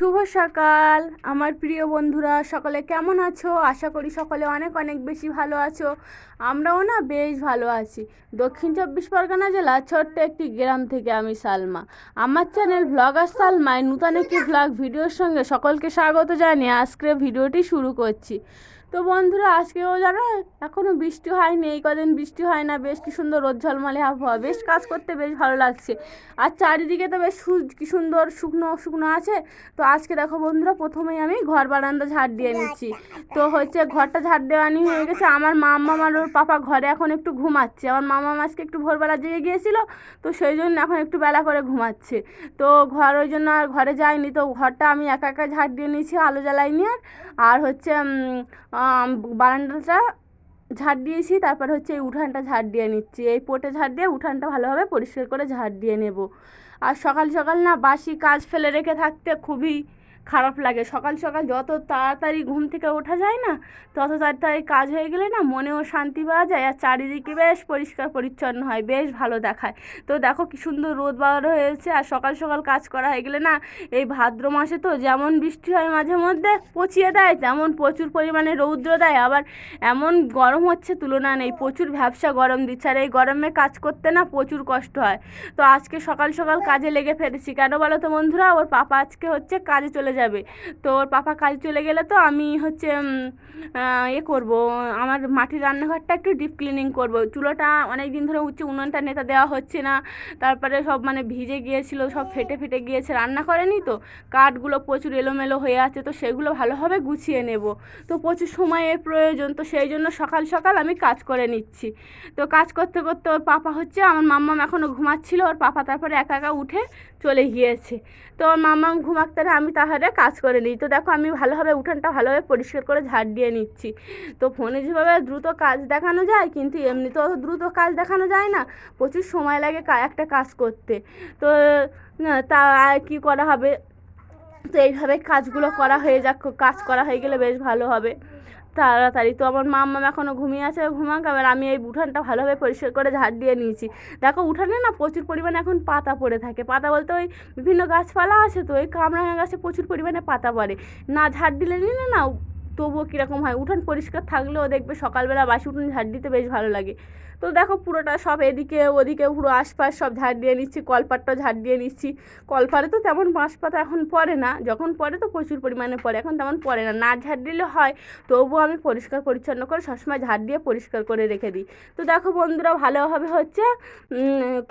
শুভ সকাল। আমার প্রিয় বন্ধুরা, সকলে কেমন আছো? আশা করি সকলে অনেক অনেক বেশি ভালো আছো। আমরাও না বেশ ভালো আছি। দক্ষিণ চব্বিশ পরগনা জেলা ছোট্ট একটি গ্রাম থেকে আমি সালমা। আমার চ্যানেল ভ্লগার সালমায় নূতন একটি ভ্লগ ভিডিওর সঙ্গে সকলকে স্বাগত জানিয়ে আজকে ভিডিওটি শুরু করছি। তো বন্ধুরা, আজকেও জানো এখনও বৃষ্টি হয়নি, এই কদিন বৃষ্টি হয় না, বেশ কি সুন্দর রোদ ঝলমলে আবহাওয়া, বেশ কাজ করতে বেশ ভালো লাগছে। আর চারিদিকে তো বেশ কি সুন্দর শুকনো শুকনো আছে। তো আজকে দেখো বন্ধুরা, প্রথমেই আমি ঘর বারান্দা ঝাড় দিয়ে নিচ্ছি। তো হচ্ছে ঘরটা ঝাড় দেওয়ানি হয়ে গেছে, আমার মাম্মা আর ওর পাপা ঘরে এখন একটু ঘুমাচ্ছে। আমার মামা আজকে একটু ভোরবেলা জেগে গিয়েছিল, তো সেই জন্য এখন একটু বেলা করে ঘুমাচ্ছে। তো ঘর ওই জন্য আর ঘরে যায়নি, তো ঘরটা আমি একা একা ঝাড় দিয়ে নিয়েছি, আলো জ্বালাইনি আর। আর হচ্ছে বারান্দাটা ঝাড় দিয়েছি, তারপর হচ্ছে এই উঠানটা ঝাড় দিয়ে নিচ্ছি। এই পোটে ঝাড় দিয়ে উঠানটা ভালোভাবে পরিষ্কার করে ঝাড় দিয়ে নেব। আর সকাল সকাল না বাসি কাজ ফেলে রেখে থাকতে খুবই খারাপ লাগে। সকাল সকাল যত তাড়াতাড়ি ঘুম থেকে ওঠা যায় না, তত তাড়াতাড়ি কাজ হয়ে গেলে না মনেও শান্তি পাওয়া যায় আর চারিদিকে বেশ পরিষ্কার পরিচ্ছন্ন হয়, বেশ ভালো দেখায়। তো দেখো কি সুন্দর রোদ বার হয়েছে আর সকাল সকাল কাজ করা হয়ে গেলে না এই ভাদ্র মাসে তো যেমন বৃষ্টি হয় মাঝে মধ্যে পচিয়ে দেয়, তেমন প্রচুর পরিমাণে রৌদ্র দেয়। আবার এমন গরম হচ্ছে তুলনা নেই, প্রচুর ভ্যাবসা গরম দিচ্ছে আর এই গরমে কাজ করতে না প্রচুর কষ্ট হয়। তো আজকে সকাল সকাল কাজে লেগে ফেলেছি। কেন বলো তো বন্ধুরা? ওর পাপা আজকে হচ্ছে কাজে চলে যাবে। তো ওর পাপা কাজে চলে গেলে তো আমি হচ্ছে এ করব। আমার মাটির রান্নাঘরটা একটু ডিপ ক্লিনিং করব। চুলোটা অনেক দিন ধরে উচ্চ উনুনটা নেতা দেওয়া হচ্ছে না। তারপরে সব মানে ভিজে গিয়েছিল, সব ফেটে ফেটে গিয়েছে। রান্না করেনি তো? কাঠগুলো প্রচুর এলোমেলো হয়ে আছে, তো সেগুলো ভালোভাবে গুছিয়ে নেব। তো প্রচুর সময়ের প্রয়োজন, তো সেই জন্য সকাল সকাল আমি কাজ করে নিচ্ছি। তো কাজ করতে করতে ওর পাপা হচ্ছে, আমার মাম্মাম এখনও ঘুমাচ্ছিল, ওর পাপা তারপরে একা একা উঠে চলে গিয়েছে। তো ঘুমাতে না আমি তাহলে কাজ করে নিই। তো দেখো, আমি ভালোভাবে উঠানটা ভালোভাবে পরিষ্কার করে ঝাড় দিয়ে নিচ্ছি। তো ফোনে যেভাবে দ্রুত কাজ দেখানো যায়, কিন্তু এমনিতে অত দ্রুত কাজ দেখানো যায় না, প্রচুর সময় লাগে একটা কাজ করতে। তো তা কী করা হবে? তো এইভাবে কাজগুলো করা হয়ে যাক, কাজ করা হয়ে গেলে বেশ ভালো হবে। তাড়াতাড়ি। তো আমার মা মামা এখনও ঘুমিয়ে আছে, ঘুমাক। আবার আমি এই উঠানটা ভালোভাবে পরিষ্কার করে ঝাড় দিয়ে নিয়েছি। দেখো উঠানে না প্রচুর পরিমাণে এখন পাতা পড়ে থাকে। পাতা বলতে ওই বিভিন্ন গাছপালা আছে তো, ওই কামরাঙা গাছে প্রচুর পরিমাণে পাতা পড়ে। না ঝাড় দিলে নিলে না, তবুও কীরকম হয়? উঠান পরিষ্কার থাকলেও দেখবে সকালবেলা বাসি উঠান ঝাড় দিতে বেশ ভালো লাগে। তো দেখো পুরোটা সব এদিকে ওদিকে পুরো আশপাশ সব ঝাড় দিয়ে নিচ্ছি, কলপাটটাও ঝাড় দিয়ে নিচ্ছি। কলপারে তো তেমন বাঁশ পাতা এখন পড়ে না, যখন পড়ে তো প্রচুর পরিমাণে পড়ে, এখন তেমন পড়ে না। না ঝাড় দিলে হয়, তবুও আমি পরিষ্কার পরিচ্ছন্ন করে সবসময় ঝাড় দিয়ে পরিষ্কার করে রেখে দিই। তো দেখো বন্ধুরা, ভালোভাবে হচ্ছে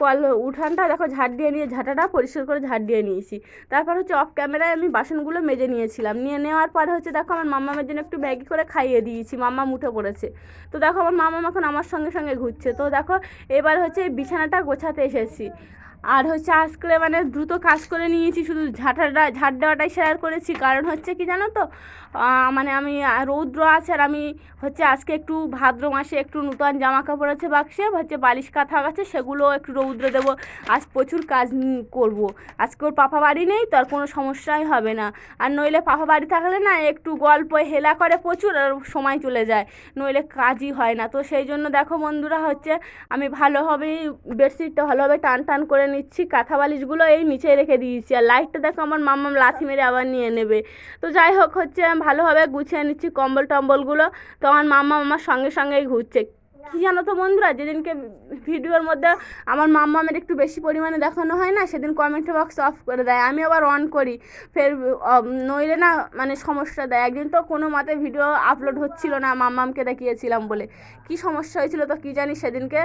কল উঠানটা দেখো ঝাড় দিয়ে নিয়ে, ঝাঁটাটা পরিষ্কার করে ঝাড় দিয়ে নিয়েছি। তারপর হচ্ছে অফ ক্যামেরায় আমি বাসনগুলো মেজে নিয়েছিলাম। নিয়ে নেওয়ার পরে হচ্ছে দেখো আমার মামামের জন্য একটু ম্যাগি করে খাইয়ে দিয়েছি মামা উঠে পড়েছে তো দেখো আমার মামা এখন আমার সঙ্গে সঙ্গে ঘুরছে। তো দেখো এবার হচ্ছে বিছানাটা গোছাতে এসেছি। আর হচ্ছে আজকে মানে দ্রুত কাজ করে নিয়েছি, শুধু ঝাঁটাটা ঝাড় দেওয়াটাই শেয়ার করেছি। কারণ হচ্ছে কি জানো তো? মানে আমি রৌদ্র আছে আর আমি হচ্ছে আজকে একটু ভাদ্র মাসে একটু নূতন জামা কাপড় আছে, বাক্সে হচ্ছে বালিশ কাঁথা আছে সেগুলো একটু রৌদ্র দেবো। আজ প্রচুর কাজ করব। আজকে ওর পাপা বাড়ি নেই তো আর কোনো সমস্যাই হবে না। আর নইলে পাপা বাড়ি থাকলে না, একটু গল্প, হেলা করে প্রচুর আর সময় চলে যায়। নইলে কাজই হয় না। তো সেই জন্য দেখো বন্ধুরা, হচ্ছে আমি ভালোভাবেই বেডশিটটা ভালোভাবে টান টান করে নিচ্ছি কাঁথা বালিশগুলো এই নিচে রেখে দিয়েছি। আর লাইটটা দেখো আমার মাম্মাম লাথি মেরে আবার নিয়ে নেবে। তো যাই হোক হচ্ছে, ভালোভাবে গুছিয়ে নিচ্ছি কম্বল টম্বলগুলো তো আমার মাম্মা আমার সঙ্গে সঙ্গেই ঘুরছে। কি জানো তো বন্ধুরা? যেদিনকে ভিডিওর মধ্যে আমার মাম্মামের একটু বেশি পরিমাণে দেখানো হয় না, সেদিন কমেন্ট বক্স অফ করে দেয়। আমি আবার অন করি। ফের নইলে না মানে সমস্যা দেয়। একদিন তো কোনো মতে ভিডিও আপলোড হচ্ছিল না, মাম্মামকে দেখিয়েছিলাম বলে। কি সমস্যা হয়েছিল তো কী জানি সেদিনকে?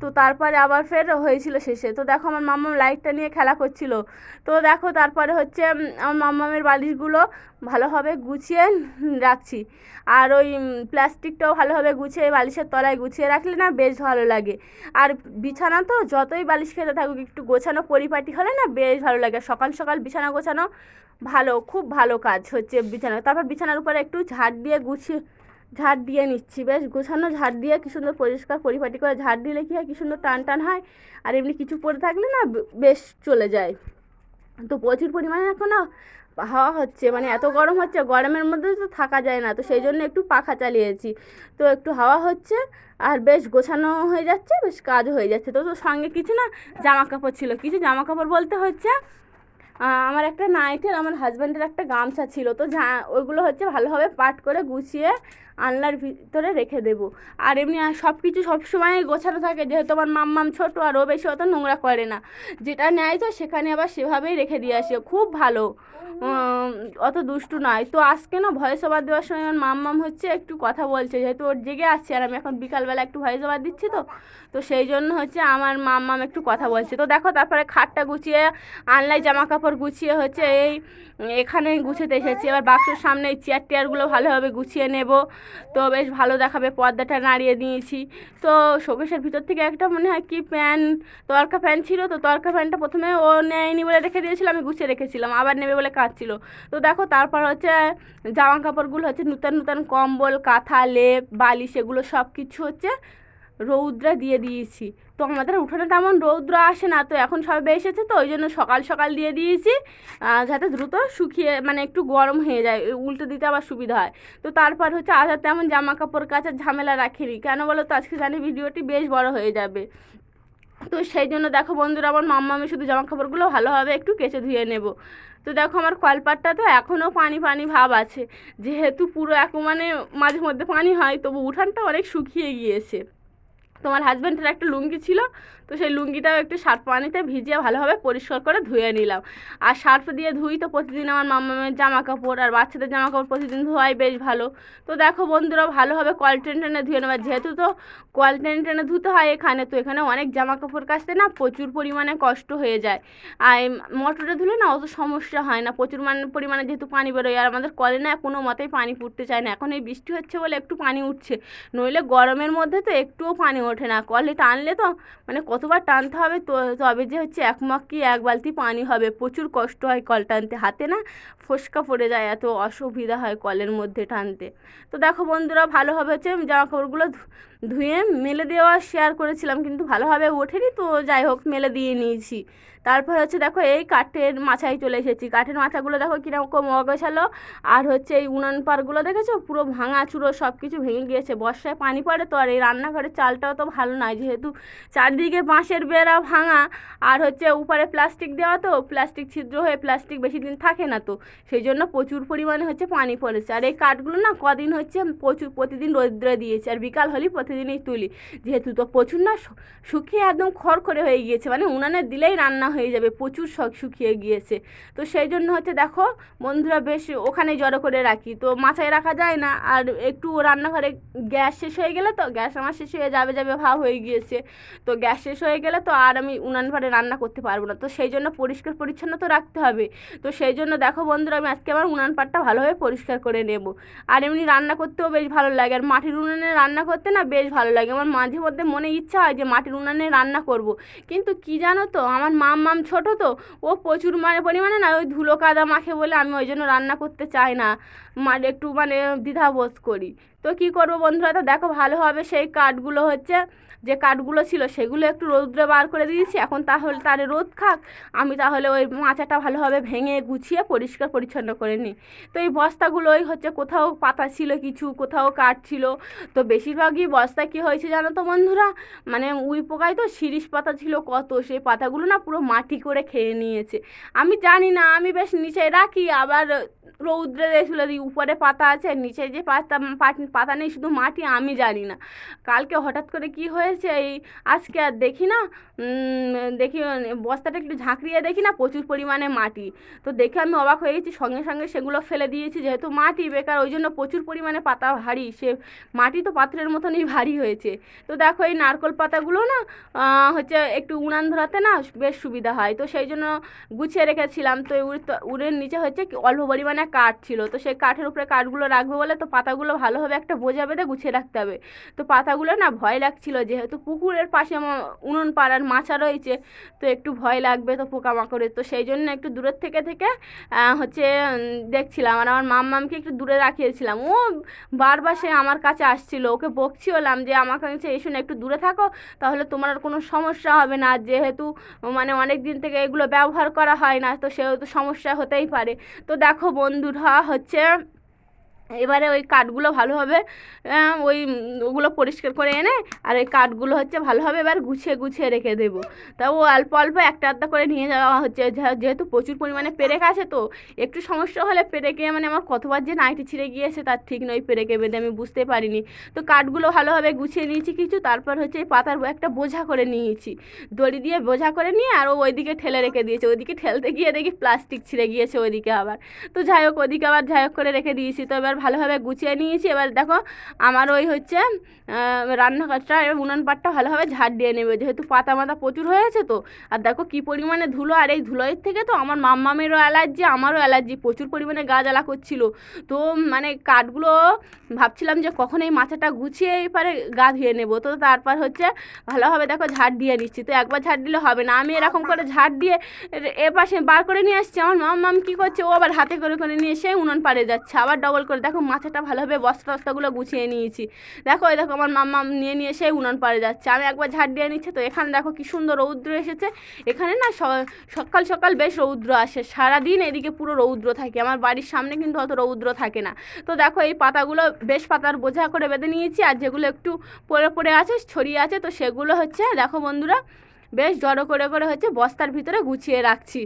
তো তারপরে আবার ফের হয়েছিল শেষে। তো দেখো আমার মাম্মাম লাইটটা নিয়ে খেলা করছিল। তো দেখো তারপরে হচ্ছে আমার মাম্মামের বালিশগুলো ভালোভাবে গুছিয়ে রাখছি। আর ওই প্লাস্টিকটাও ভালোভাবে গুছিয়ে বালিশের তলায় গুছিয়ে রাখলে না বেশ ভালো লাগে। আর বিছানা তো যতই বালিশ খেতে থাকুক, একটু গোছানো পরিপাটি হলে না বেশ ভালো লাগে। সকাল সকাল বিছানা গোছানো ভালো, খুব ভালো কাজ হচ্ছে বিছানা। তারপর বিছানার উপরে একটু ঝাড় দিয়ে গুছিয়ে, ঝাড় দিয়ে নিচ্ছি। বেশ গোছানো ঝাড় দিয়ে কি সুন্দর পরিষ্কার পরিপাটি করে ঝাড় দিলে কী হয়, কী সুন্দর টান টান হয় আর এমনি কিছু পরে থাকলে না বেশ চলে যায়। তো প্রচুর পরিমাণে এখন হাওয়া হচ্ছে মানে এত গরম হচ্ছে, গরমের মধ্যে তো থাকা যায় না, তো সেই জন্য একটু পাখা চালিয়েছি। তো একটু হাওয়া হচ্ছে, আর বেশ গোছানো হয়ে যাচ্ছে, বেশ কাজও হয়ে যাচ্ছে। তো তো সঙ্গে কিছু না জামা কাপড় ছিল, কিছু জামা কাপড় বলতে হচ্ছে আমার একটা নাইটের, আমার হাজব্যান্ডের একটা গামছা ছিল, তো যা, ওইগুলো হচ্ছে ভালোভাবে পাট করে গুছিয়ে আনলার ভিতরে রেখে দেবো। আর এমনি সব কিছু সবসময় গোছানো থাকে, যেহেতু আমার মাম্মাম ছোটো আর ও বেশি অত নোংরা করে না। যেটা নেয় তো সেখানে আবার সেভাবেই রেখে দিয়ে আসে খুব ভালো। অত দুষ্টু নয়। তো আজকে না ভয়েস ওভার দেওয়ার সময় আমার মাম্মাম হচ্ছে একটু কথা বলছে, যেহেতু ওর জেগে আছে আর আমি এখন বিকালবেলা একটু ভয়েস ওভার দিচ্ছি তো। তো সেই জন্য হচ্ছে আমার মাম্মাম একটু কথা বলছে। তো দেখো তারপরে খাটটা গুছিয়ে আনলাই জামা কাপড় গুছিয়ে হচ্ছে এই এখানে গুছাতে এসেছি। এবার বাক্সর সামনে এই চেয়ার টেয়ারগুলো ভালোভাবে গুছিয়ে নেব। তো বেশ ভালো দেখাবে, পর্দাটা নাড়িয়ে দিয়েছি তো শোকেশের ভিতর থেকে একটা মনে হয় কি প্যান, তরকা প্যান ছিল, তো তরকা প্যানটা প্রথমে ও নেয়নি বলে রেখে দিয়েছিল, আমি গুছিয়ে রেখেছিলাম, আবার নেবে বলে কাঁদছিল। তো দেখো তারপর হচ্ছে জামা কাপড়গুলো হচ্ছে নূতন নূতন কম্বল, কাঁথা, লেপ, বালিশ, এগুলো সব কিছু হচ্ছে রৌদ্রে দিয়ে দিয়েছি। তো আমাদের উঠোনে তেমন রৌদ্র আসে না, তো এখন সবে এসেছে তো, ওই জন্য সকাল সকাল দিয়ে দিয়েছি যাতে দ্রুত শুকিয়ে মানে একটু গরম হয়ে যায় উল্টে দিতে আবার সুবিধা হয়। তো তারপর হচ্ছে আজ আর তেমন জামা কাপড় কাচার ঝামেলা রাখিনি, কেন বলো তো, আজকে জানি ভিডিওটি বেশ বড় হয়ে যাবে। তো সেই জন্য দেখো বন্ধুরা, আমার মাম্মা আমি শুধু জামা কাপড়গুলো ভালোভাবে একটু কেচে ধুয়ে নেব। তো দেখো আমার কলপাটটা তো এখনও পানি পানি ভাব আছে, যেহেতু পুরো এক মানে মাঝে মধ্যে পানি হয়, তবু উঠানটা অনেক শুকিয়ে গিয়েছে। তোমার হাজব্যান্ডের একটা লুঙ্গি ছিল, তো সেই লুঙ্গিটাও একটু সার্ফ পানিতে ভিজিয়ে ভালোভাবে পরিষ্কার করে ধুয়ে নিলাম। আর সার্ফ দিয়ে ধুই তো প্রতিদিন আমার মামামের জামা কাপড় আর বাচ্চাদের জামা কাপড় প্রতিদিন ধোয়াই বেশ ভালো। তো দেখো বন্ধুরা, ভালোভাবে কল টেনে টেনে ধুয়ে নেবার যেহেতু তো কল টেনে টেনে ধুতে হয় এখানে, তো এখানে অনেক জামা কাপড় কাচতে না প্রচুর পরিমাণে কষ্ট হয়ে যায়। আর মোটরে ধুলে না অত সমস্যা হয় না, প্রচুর মান- পরিমাণে যেহেতু পানি বেরোয়। আর আমাদের কলে না কোনো মতেই পানি ফুটতে চায় না। এখন এই বৃষ্টি হচ্ছে বলে একটু পানি উঠছে, নইলে গরমের মধ্যে তো একটুও পানি ওঠে না। কলে টানলে তো মানে কতবার টানতে হবে তো, তবে যে হচ্ছে এক মগ কি এক বালতি পানি হবে। প্রচুর কষ্ট হয় কল টানতে। হাতে না ফোসকা পড়ে যায়, এত অসুবিধা হয় কলের মধ্যে টানতে। তো দেখো বন্ধুরা, ভালোভাবে হচ্ছে জামা কাপড়গুলো ধুয়ে মেলে দেওয়া শেয়ার করেছিলাম, কিন্তু ভালোভাবে ওঠেনি তো যাই হোক, মেলে দিয়ে নিয়েছি। তারপর হচ্ছে দেখো এই কাঠের মাছায় চলে এসেছি। কাঠের মাথাগুলো দেখো কীরকম অগোছালো। আর হচ্ছে এই উনান পারগুলো দেখেছ? পুরো ভাঙা চুরো সব কিছু ভেঙে গিয়েছে। বর্ষায় পানি পড়ে তো, আর এই রান্নাঘরের চালটাও তো ভালো নয় যেহেতু চারদিকে বাঁশের বেড়া ভাঙা। আর হচ্ছে উপরে প্লাস্টিক দেওয়া তো, প্লাস্টিক ছিদ্র হয়ে প্লাস্টিক বেশি দিন থাকে না তো, সেই জন্য প্রচুর পরিমাণে হচ্ছে পানি পড়েছে। আর এই কাঠগুলো না কদিন হচ্ছে প্রচুর প্রতিদিন রৌদ্রে দিয়েছে, আর বিকাল হলেই প্রতিদিনই তুলি। যেহেতু তো প্রচুর না শুকিয়ে একদম খড়খড়ে হয়ে গিয়েছে। মানে উনানে দিলেই রান্না হয়ে যাবে, প্রচুর শখ শুকিয়ে গিয়েছে। তো সেই জন্য হচ্ছে দেখো, বন্ধুরা বেশ ওখানে জড়ো করে রাখি। তো মাথায় রাখা যায় না, আর একটু রান্নাঘরে গ্যাস শেষ হয়ে গেলে তো গ্যাস আমার শেষ হয়ে যাবে যাবে ভাব হয়ে গিয়েছে। তো গ্যাস শেষ হয়ে গেলে তো আর আমি উনান ভারে রান্না করতে পারব না। তো সেই জন্য পরিষ্কার পরিচ্ছন্ন তো রাখতে হবে। তো সেই জন্য দেখো বন্ধুরা, আমি আজকে আমার উনান পাটটা ভালোভাবে পরিষ্কার করে নেব। আর এমনি রান্না করতেও বেশ ভালো লাগে। আর মাটির উনানে রান্না করতে না বেশ ভালো লাগে। আমার মাঝে মধ্যে মনে ইচ্ছা হয় যে মাটির উনানে রান্না করব। কিন্তু কি জানো তো, আমার মাম মাম ছোট তো, ও প্রচুর মানে পরিমাণে না ওই ধুলো কাদা মাখে বলে আমি ওই জন্য রান্না করতে চাই না। মানে একটু মানে দ্বিধাবোধ করি। তো কি করব বন্ধুরা, তো দেখো ভালো হবে সেই কাঠগুলো হচ্ছে। যে কাঠগুলো ছিল সেগুলো একটু রৌদ্রে বার করে দিয়েছি, এখন তাহলে তার রোদ খাক, আমি তাহলে ওই মাচাটা ভালোভাবে ভেঙে গুছিয়ে পরিষ্কার পরিচ্ছন্ন করে নিই। তো এই বস্তাগুলোই হচ্ছে কোথাও পাতা ছিল কিছু, কোথাও কাঠ ছিল। তো বেশিরভাগই বস্তা কি হয়েছে জানো তো বন্ধুরা? মানে উই পোকায় তো শিরিষ পাতা ছিল কত, সেই পাতাগুলো না পুরো মাটি করে খেয়ে নিয়েছে। আমি জানি না, আমি বেশ নিচে রাখি, আবার রৌদ্রে দেখছিল দিই উপরে পাতা আছে নিচে যে পাতা পাত- নেই, শুধু মাটি, আমি জানি না। কালকে হঠাৎ করে কি হয়েছে এই, আজকে আর দেখি না দেখি, বস্তাটা একটু ঝাঁকড়িয়ে দেখি না, প্রচুর পরিমাণে মাটি। তো দেখে আমি অবাক হয়ে গেছি, সঙ্গে সঙ্গে সেগুলো ফেলে দিয়েছি, যেহেতু মাটি বেকার, ওই জন্য প্রচুর পরিমাণে পাতা ভারী, সে মাটি তো পাত্রের মতনই ভারী হয়েছে। তো দেখো এই নারকোল পাতাগুলো না হচ্ছে একটু উনান ধরাতে না বেশ সুবিধা হয়। তো সেই জন্য গুছিয়ে রেখেছিলাম, তো উড়ের নিচে হচ্ছে অল্প পরিমাণে কাঠ ছিল। তো সেই কাঠের উপরে কাঠগুলো রাখব বলে তো পাতাগুলো ভালোভাবে একটা বোঝা বেঁধে গুছিয়ে রাখতে হবে। তো পাতাগুলো না ভয় লাগছিল, যেহেতু পুকুরের পাশে উনুন পাড়ার মাছা রয়েছে, তো একটু ভয় লাগবে তো পোকামাকড়ের। তো সেই জন্য একটু দূরের থেকে থেকে হচ্ছে দেখছিলাম। আর আমার মাম্মামকে একটু দূরে রাখিয়েছিলাম। ও বারবার সে আমার কাছে আসছিল। ওকে বকছি হলাম যে, আমার কাছে এসো না, একটু দূরে থাকো, তাহলে তোমার আর কোনো সমস্যা হবে না। যেহেতু মানে অনেক দিন থেকে এগুলো ব্যবহার করা হয় না, তো সেহেতু সমস্যা হতেই পারে। তো দেখো বন্ধুরা হচ্ছে এবারে ওই কাঠগুলো ভালোভাবে ওই ওগুলো পরিষ্কার করে এনে, আর ওই কাঠগুলো হচ্ছে ভালোভাবে এবার গুছিয়ে গুছিয়ে রেখে দেবো। তা ও অল্প অল্প একটা আধটা করে নিয়ে যাওয়া হচ্ছে যেহেতু প্রচুর পরিমাণে পেরেক আছে তো, একটু সমস্যা হলে পেরেকে মানে আমার কতবার যে নাইটি ছিঁড়ে গিয়েছে তার ঠিক নয়, পেরেকে বেঁধে আমি বুঝতে পারিনি। তো কাঠগুলো ভালোভাবে গুছিয়ে নিয়েছি কিছু, তারপর হচ্ছে পাতার একটা বোঝা করে নিয়েছি। দড়ি দিয়ে বোঝা করে নিয়ে, আর ওইদিকে ঠেলে রেখে দিয়েছে, ওইদিকে ঠেলতে গিয়ে দেখি প্লাস্টিক ছিঁড়ে গিয়েছে ওইদিকে আবার। তো যাই হোক ওদিকে আবার যাই হোক করে রেখে দিয়েছি, তো এবার ভালোভাবে গুছিয়ে নিয়েছি। এবার দেখো আমার ওই হচ্ছে আহ, রান্নাঘরটা এবার উনান পাটটা ভালোভাবে ঝাড় দিয়ে নেবে। যেহেতু পাতা মাতা প্রচুর হয়েছে তো আর দেখো কি পরিমাণে ধুলো আর এই ধুলোয়ের থেকে তো আমার মাম্মামেরও অ্যালার্জি আমারও অ্যালার্জি প্রচুর পরিমাণে গা জ্বালা করছিল। তো মানে কাঠগুলো ভাবছিলাম যে কখন এই মাথাটা গুছিয়ে এবারে গা ধুয়ে নেব। তো তারপর হচ্ছে ভালোভাবে দেখো ঝাড় দিয়ে নিচ্ছি। তো একবার ঝাড় দিলে হবে না। আমি এরকম করে ঝাড় দিয়ে এ পাশে বার করে নিয়ে আসছি। আমার মাম মাম কী করছে? ও আবার হাতে করে করে নিয়ে এসে উনুন পাড়ে যাচ্ছে। আবার ডবল করে দেখো মাথাটা ভালোভাবে বস্তা টস্তাগুলো গুছিয়ে নিয়েছি। দেখো, এই দেখো আমার মাম্মা নিয়ে নিয়ে এসে উনুন পাড়ে যাচ্ছে। আমি একবার ঝাড় দিয়ে নিচ্ছি তো এখানে দেখো কি সুন্দর রৌদ্র এসেছে। এখানে না সকাল সকাল বেশ রৌদ্র আসে। সারাদিন এদিকে পুরো রৌদ্র থাকে। আমার বাড়ির সামনে কিন্তু অত রৌদ্র থাকে না। তো দেখো এই পাতাগুলো বেশ পাতার বোঝা করে বেঁধে নিয়েছি। আর যেগুলো একটু পড়ে পড়ে আছে, ছড়িয়ে আছে, তো সেগুলো হচ্ছে, দেখো বন্ধুরা বেশ জড়ো করে করে হচ্ছে বস্তার ভিতরে গুছিয়ে রাখছি।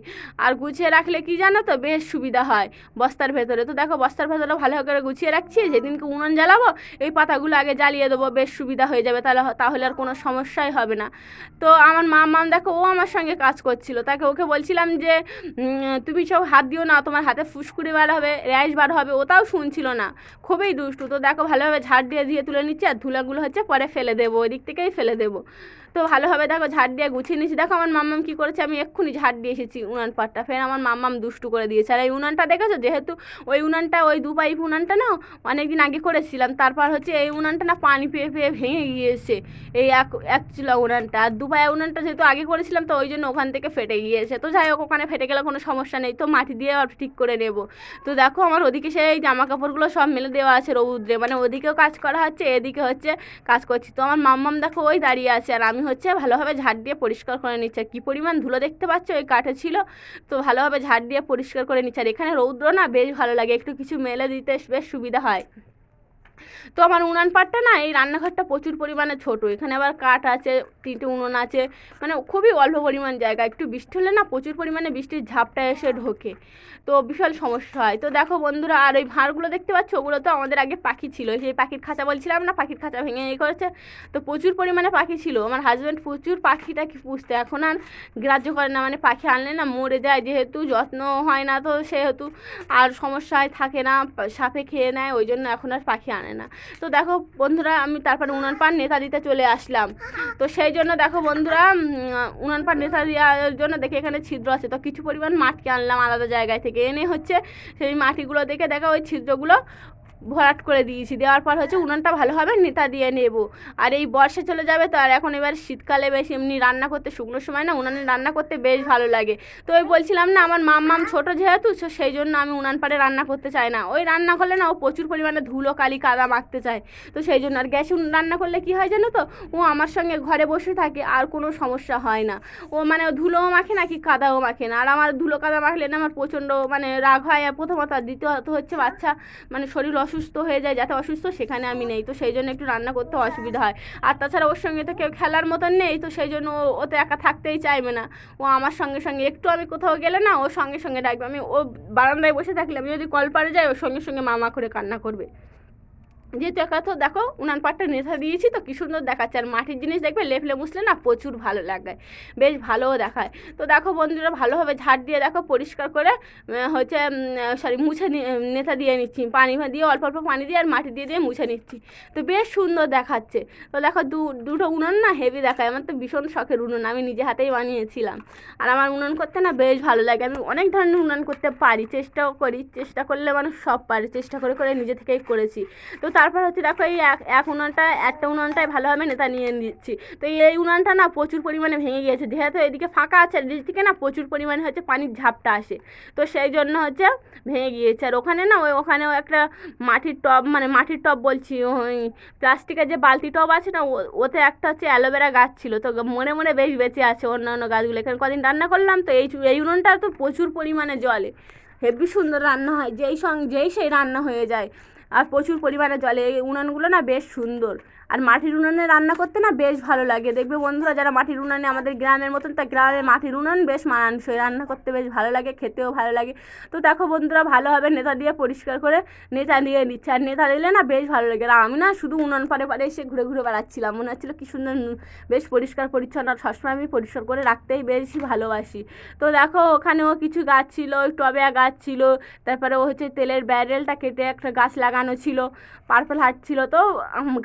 আর গুছিয়ে রাখলে কি জানো তো, বেশ সুবিধা হয় বস্তার ভেতরে। তো দেখো, বস্তার ভেতরে ভালো করে গুছিয়ে রাখছি যেদিনকে উনুন জ্বালাবো, এই পাতাগুলো আগে জ্বালিয়ে দেবো, বেশ সুবিধা হয়ে যাবে। তাহলে তাহলে আর কোনো সমস্যাই হবে না। তো আমার মা মাম দেখো, ও আমার সঙ্গে কাজ করছিল। তাকে ওকে বলছিলাম যে তুমি সব হাত দিও না, তোমার হাতে ফুসকুড়ি বার হবে র্যাশ বার হবে ওটাও শুনছিল না। খুবই দুষ্টু। তো দেখো, ভালোভাবে ঝাড় দিয়ে দিয়ে তুলে নিচ্ছে, আর ধুলাগুলো হচ্ছে পরে ফেলে দেবো, ওই দিক থেকেই ফেলে দেবো। তো ভালোভাবে দেখো ঝাড় দিয়ে গুছিয়ে নিয়েছি। দেখো আমার মাম্মাম কী করেছে, আমি এক্ষুনি ঝাড় দিয়ে এসেছি উনান পাটটা ফের আমার মাম্মাম দুষ্টু করে দিয়েছে। আর এই উনানটা দেখেছ? যেহেতু ওই উনানটা, ওই দু পাইপ উনানটা না অনেক দিন আগে করেছিলাম। তারপর হচ্ছে এই উনানটা না পানি পেয়ে পেয়ে ভেঙে গিয়েছে, এই এক এক চুলা উনানটা। আর দু উনানটা যেহেতু আগে করেছিলাম, তো ওই জন্য ওখান থেকে ফেটে গিয়েছে। তো যাই হোক, ওখানে ফেটে গেলে কোনো সমস্যা নেই। তো মাটি দিয়ে আবার ঠিক করে নেব। তো দেখো আমার ওদিকে সেই জামা কাপড়গুলো সব মেলে দেওয়া আছে রৌদ্রে। মানে ওদিকেও কাজ করা হচ্ছে, এদিকে হচ্ছে কাজ করছি। তো আমার মাম্মাম দেখো ওই দাঁড়িয়ে আছে। আর আমি হচ্ছে ভালোভাবে ঝাড় দিয়ে পরিষ্কার করে নিচ্ছে। কী পরিমাণ ধুলো দেখতে পাচ্ছ? ওই কাঠে ছিল। তো ভালোভাবে ঝাড় দিয়ে পরিষ্কার করে নিচ্ছে। আর এখানে রৌদ্র না, বেশ ভালো লাগে। একটু কিছু মেলে দিতে বেশ সুবিধা হয়। তো আমার উনান পাটটা না, এই রান্নাঘরটা প্রচুর পরিমাণে ছোট। এখানে আবার কাঠ আছে, তিনটে উনুন আছে মানে খুবই অল্প পরিমাণ জায়গা। একটু বৃষ্টি হলে না প্রচুর পরিমাণে বৃষ্টির ঝাপটা এসে ঢোকে। তো বিশাল সমস্যা হয়। তো দেখো বন্ধুরা, আর ওই ভাঁড়গুলো দেখতে পাচ্ছ? ওগুলো তো আমাদের আগে পাখি ছিল। সেই পাখির খাঁচা বলছিলাম না, পাখির খাঁচা ভেঙে ইয়ে করেছে। তো প্রচুর পরিমাণে পাখি ছিল। আমার হাজব্যান্ড প্রচুর পাখিটা কি পুষতে। এখন আর গ্রাহ্য করে না মানে পাখি আনলে না মরে যায়। যেহেতু যত্ন হয় না তো সেহেতু আর সমস্যায় থাকে না, সাপে খেয়ে নেয়, ওই জন্য এখন আর পাখি আনে না। তো দেখো বন্ধুরা, আমি তারপরে উনান পান নেতা দিতে চলে আসলাম। তো সেই জন্য দেখো বন্ধুরা উনান পান নেতা দেওয়ার জন্য দেখে এখানে ছিদ্র আছে। তো কিছু পরিমাণ মাটি আনলাম আলাদা জায়গায় থেকে। এনে হচ্ছে সেই মাটিগুলো দেখে দেখো ওই ছিদ্রগুলো ভরাট করে দিয়েছি। দেওয়ার পর হচ্ছে উনানটা ভালোভাবে নেতা দিয়ে নেব। আর এই বর্ষা চলে যাবে তো আর এখন এবার শীতকালে বেশ এমনি রান্না করতে শুকনো সময় না উনানে রান্না করতে বেশ ভালো লাগে। তো ওই বলছিলাম না আমার মাম মাম ছোটো যেহেতু সেই জন্য আমি উনান পাড়ে রান্না করতে চাই না। ওই রান্না করলে না ও প্রচুর পরিমাণে ধুলো, কালি, কাদা মাখতে চায়। তো সেই জন্য আর গ্যাসে রান্না করলে কি হয় জানো তো? ও আমার সঙ্গে ঘরে বসে থাকে, আর কোনো সমস্যা হয় না। ও মানে ধুলোও মাখে না কি কাদাও মাখে না। আর আমার ধুলো, কাদা মাখলে না আমার প্রচণ্ড মানে রাগ হয়। আর প্রথমত আর দ্বিতীয়ত হচ্ছে বাচ্চা মানে শরীর অসুস্থ হয়ে যায়, যাতে অসুস্থ সেখানে আমি নেই। তো সেই জন্য একটু রান্না করতে অসুবিধা হয়। আর তাছাড়া ওর সঙ্গে তো কেউ খেলার মতন নেই, তো সেই জন্য ও তো একা থাকতেই চাইবে না। ও আমার সঙ্গে সঙ্গে, একটু আমি কোথাও গেলে না, ও সঙ্গে সঙ্গে ডাকবে। আমি ও বারান্দায় বসে থাকলে, আমি যদি কল পারে যাই, ওর সঙ্গে সঙ্গে মামা করে কান্না করবে। যেহেতু একা তো দেখো, উনান পাটটা নেশা দিয়েছি তো কি সুন্দর দেখাচ্ছে। আর মাটির জিনিস দেখবে লেপলে মুছলে না প্রচুর ভালো লাগে বেশ ভালোও দেখায়। তো দেখো বন্ধুরা, ভালোভাবে ঝাড় দিয়ে দেখো, পরিষ্কার করে হচ্ছে সরি মুছে নি- নেতা দিয়ে নিচ্ছি। পানি দিয়ে অল্প অল্প পানি দিয়ে আর মাটি দিয়ে দিয়ে মুছে নিচ্ছি। তো বেশ সুন্দর দেখাচ্ছে। তো দেখো দু, দুটো উনুন না হেভি দেখায়। আমার তো ভীষণ শখের উনুন, আমি নিজে হাতেই বানিয়েছিলাম। আর আমার উনুন করতে না বেশ ভালো লাগে। আমি অনেক ধরনের উনুন করতে পারি, চেষ্টাও করি। চেষ্টা করলে মানুষ সব পারে। চেষ্টা করে করে নিজে থেকেই করেছি। তো তারপর হচ্ছে দেখো এই এক উনানটা, একটা উনানটায় ভালোভাবে নেতা নিয়ে নিচ্ছি। তো এই উনানটা না প্রচুর পরিমাণে ভেঙে গিয়েছে। যেহেতু এদিকে ফাঁকা আছে, আর থেকে না প্রচুর পরিমাণে হচ্ছে পানির ঝাপটা আসে। তো সেই জন্য হচ্ছে ভেঙে গিয়েছে। আর ওখানে না ওই, ওখানেও একটা মাটির টব মানে মাটির টব বলছি, ওই প্লাস্টিকের যে বালতি টব আছে না ওতে একটা হচ্ছে অ্যালোভেরা গাছ ছিল। তো মনে মনে বেশ বেঁচে আছে অন্যান্য গাছগুলো। এখানে কদিন রান্না করলাম তো এই এই উনুনটা তো প্রচুর পরিমাণে জলে। হেভি সুন্দর রান্না হয়, যেই সঙ্গে যেই সেই রান্না হয়ে যায়। আর প্রচুর পরিমাণে জলে। এই উনুনগুলো না বেশ সুন্দর। আর মাটির উনুনে রান্না করতে না বেশ ভালো লাগে। দেখবে বন্ধুরা যারা মাটির উনুনে আমাদের গ্রামের মতন, তা গ্রামে মাটির উনুন বেশ মানানসই। রান্না করতে বেশ ভালো লাগে, খেতেও ভালো লাগে। তো দেখো বন্ধুরা ভালোভাবে নেতা দিয়ে পরিষ্কার করে নেতা দিয়ে নিচ্ছে। আর নেতা দিলে না বেশ ভালো লাগে। আর আমি না শুধু উনুন পারে পারে এসে ঘুরে ঘুরে বেড়াচ্ছিলাম। মনে হচ্ছিল কি সুন্দর বেশ পরিষ্কার পরিচ্ছন্ন। আর সবসময় আমি পরিষ্কার করে রাখতেই বেশি ভালোবাসি। তো দেখো ওখানেও কিছু গাছ ছিল, ওই টবে গাছ ছিল। তারপরে ও হচ্ছে তেলের ব্যারেলটা কেটে একটা গাছ লাগানো ছিল, পার্পল হার্ট ছিল। তো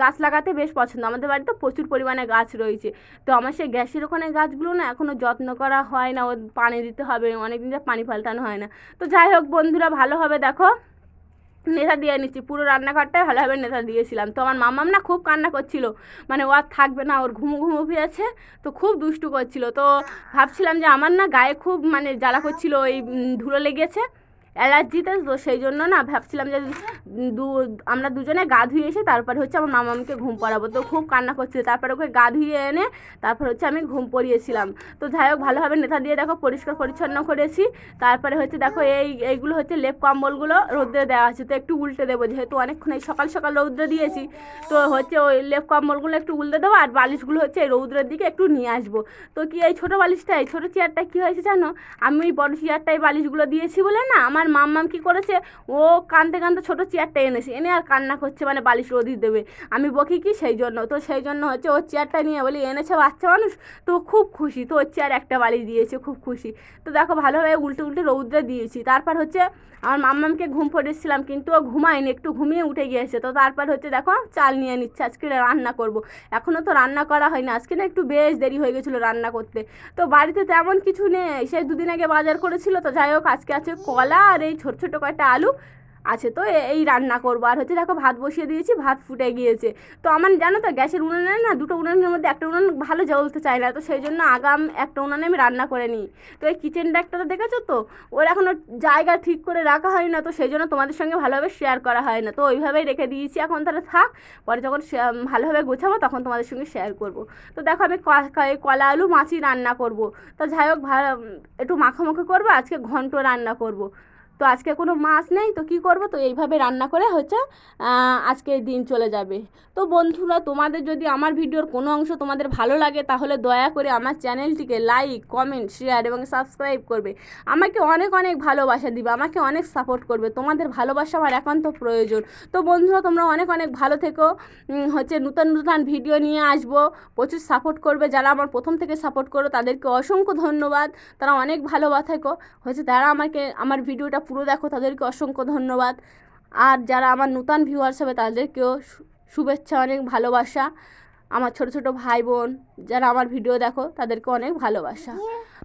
গাছ লাগাতে বেশ পছন্দ। আমাদের বাড়িতে প্রচুর পরিমাণে গাছ রয়েছে। তো আমার সেই গ্যাসের ওখানে গাছগুলো না এখনও যত্ন করা হয় না। ও পানি দিতে হবে অনেক দিন পানি পাল্টানো হয় না। তো যাই হোক বন্ধুরা, ভালো হবে দেখো। নেতা দিয়ে নিচ্ছি। পুরো রান্নাঘরটাই ভালোভাবে নেতা দিয়েছিলাম। তো আমার মামাম না খুব কান্না করছিল। মানে ও আর থাকবে না, ওর ঘুমু ঘুমু পেয়েছে। তো খুব দুষ্টু করছিল। তো ভাবছিলাম যে আমার না গায়ে খুব মানে জ্বালা করছিল, ওই ধুলো লেগেছে। অ্যালার্জিতে তো সেই জন্য না ভাবছিলাম যে দু, আমরা দুজনে গা ধুয়ে এসে তারপরে হচ্ছে আমার মামামকে ঘুম পড়াবো। তো খুব কান্না করছিল। তারপরে ওকে গা ধুয়ে এনে তারপর হচ্ছে আমি ঘুম পড়িয়েছিলাম। তো যাই হোক, ভালোভাবে নেতা দিয়ে দেখো পরিষ্কার পরিচ্ছন্ন করেছি। তারপরে হচ্ছে দেখো এই, এইগুলো হচ্ছে লেপ কম্বলগুলো রৌদ্রে দেওয়া আছে। তো একটু উল্টে দেবো যেহেতু অনেকক্ষণ এই সকাল সকাল রৌদ্রে দিয়েছি। তো হচ্ছে ওই লেপ কম্বলগুলো একটু উল্টে দেবো আর বালিশগুলো হচ্ছে এই রৌদ্রের দিকে একটু নিয়ে আসব। তো কি এই ছোটো বালিশটা এই ছোটো চেয়ারটা কী হয়েছে জানো? আমি বড় চেয়ারটাই বালিশগুলো দিয়েছি বলে না আমার মাম্মাম কী করেছে? ও কানতে কানতে ছোটো চেয়ারটা এনেছে। এনে আর কান্না করছে মানে বালিশ রোদি দেবে। আমি বকি কি, সেই জন্য। তো সেই জন্য হচ্ছে ওর চেয়ারটা নিয়ে বলি, এনেছে বাচ্চা মানুষ? তো খুব খুশি। তো ওর চেয়ার একটা বালিশ দিয়েছে, খুব খুশি। তো দেখো ভালোভাবে উল্টে উল্টে রৌদ্রে দিয়েছি। তারপর হচ্ছে আমার মাম্মামকে ঘুম পড়েছিলাম, কিন্তু ও ঘুমায়নি, একটু ঘুমিয়ে উঠে গিয়েছে। তো তারপর হচ্ছে দেখো, চাল নিয়ে নিচ্ছে, আজকে রান্না করব। এখনও তো রান্না করা হয়নি, আজকে না একটু বেশ দেরি হয়ে গেছিল রান্না করতে। তো বাড়িতে তেমন কিছু নেই, সেই দুদিন আগে বাজার করেছিল, তো যাই হোক আজকে আছে কলা আর এই ছোট ছোট কয়েকটা আলু আছে তো এই রান্না করব। আর হচ্ছে দেখো ভাত বসিয়ে দিয়েছি, ভাত ফুটে গিয়েছে। তো আমার জানো তো গ্যাসের উনুনে না দুটো উনুনের মধ্যে একটা উনুন ভালো জ্বলতে চায় না, তো সেই জন্য আগাম একটা উনুনে আমি রান্না করে নিই। তো এই কিচেন ব্যাগটা তো দেখেছ তো? ওর এখনও জায়গা ঠিক করে রাখা হয় না, তো সেই জন্য তোমাদের সঙ্গে ভালোভাবে শেয়ার করা হয় না। তো ওইভাবেই রেখে দিয়েছি, এখন তাহলে থাক। পরে যখন ভালোভাবে গোছাবো তখন তোমাদের সঙ্গে শেয়ার করব। তো দেখো আমি কলা আলু, মাছি রান্না করব। তো যাই হোক একটু মাখামাখি করব, আজকে ঘন্ট রান্না করব। তো আজকে কোনো মাছ নেই, তো কি করব? তো এইভাবে রান্না করে হচ্ছে আজকে দিন চলে যাবে। তো বন্ধুরা, তোমাদের যদি আমার ভিডিওর কোনো অংশ তোমাদের ভালো লাগে, তাহলে দয়া করে আমার চ্যানেলটিকে লাইক, কমেন্ট, শেয়ার এবং সাবস্ক্রাইব করবে। আমাকে অনেক অনেক ভালোবাসা দিবে, আমাকে অনেক সাপোর্ট করবে। তোমাদের ভালোবাসা আমার একান্ত প্রয়োজন। তো বন্ধুরা, তোমরা অনেক অনেক ভালো থেকো। হচ্ছে নূতন নূতন ভিডিও নিয়ে আসব। প্রচুর সাপোর্ট করবে। যারা আমার প্রথম থেকে সাপোর্ট করো, তাদেরকে অসংখ্য ধন্যবাদ। তারা অনেক ভালোবাসা থেকো। হচ্ছে তারা আমাকে, আমার ভিডিওটা পুরো দেখো, তাদেরকে অসংখ্য ধন্যবাদ। আর যারা আমার নূতন ভিউয়ার্স হবে, তাদেরকেও শুভেচ্ছা, অনেক ভালোবাসা। আমার ছোট ছোট ভাই বোন, যারা আমার ভিডিও দেখো, তাদেরকে অনেক ভালোবাসা।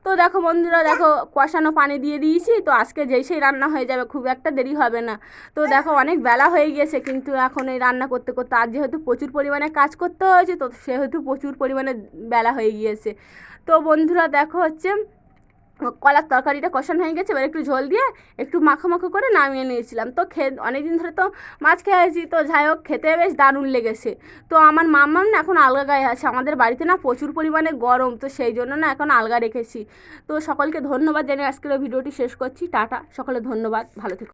তো দেখো বন্ধুরা, দেখো কষানো পানি দিয়ে দিয়েছি, তো আজকে যেই সেই রান্না হয়ে যাবে, খুব একটা দেরি হবে না। তো দেখো অনেক বেলা হয়ে গিয়েছে, কিন্তু এখন এই রান্না করতে করতে আর যেহেতু প্রচুর পরিমাণে কাজ করতে হয়েছে, তো সেহেতু প্রচুর পরিমাণে বেলা হয়ে গিয়েছে। তো বন্ধুরা, দেখো হচ্ছে কলার তরকারিটা কষানো হয়ে গেছে, এবার একটু ঝোল দিয়ে একটু মাখো মাখো করে নামিয়ে নিয়েছিলাম। তো খে অনেকদিন ধরে তো মাছ খেয়েছি তো যাই হোক, খেতে বেশ দারুণ লেগেছে। তো আমার মাম্মাম না এখন আলগা গায়ে আছে, আমাদের বাড়িতে না প্রচুর পরিমাণে গরম, তো সেই জন্য না এখন আলগা রেখেছি। তো সকলকে ধন্যবাদ জানিয়ে আজকের ভিডিওটি শেষ করছি, টাটা, সকলে ধন্যবাদ, ভালো থেকো।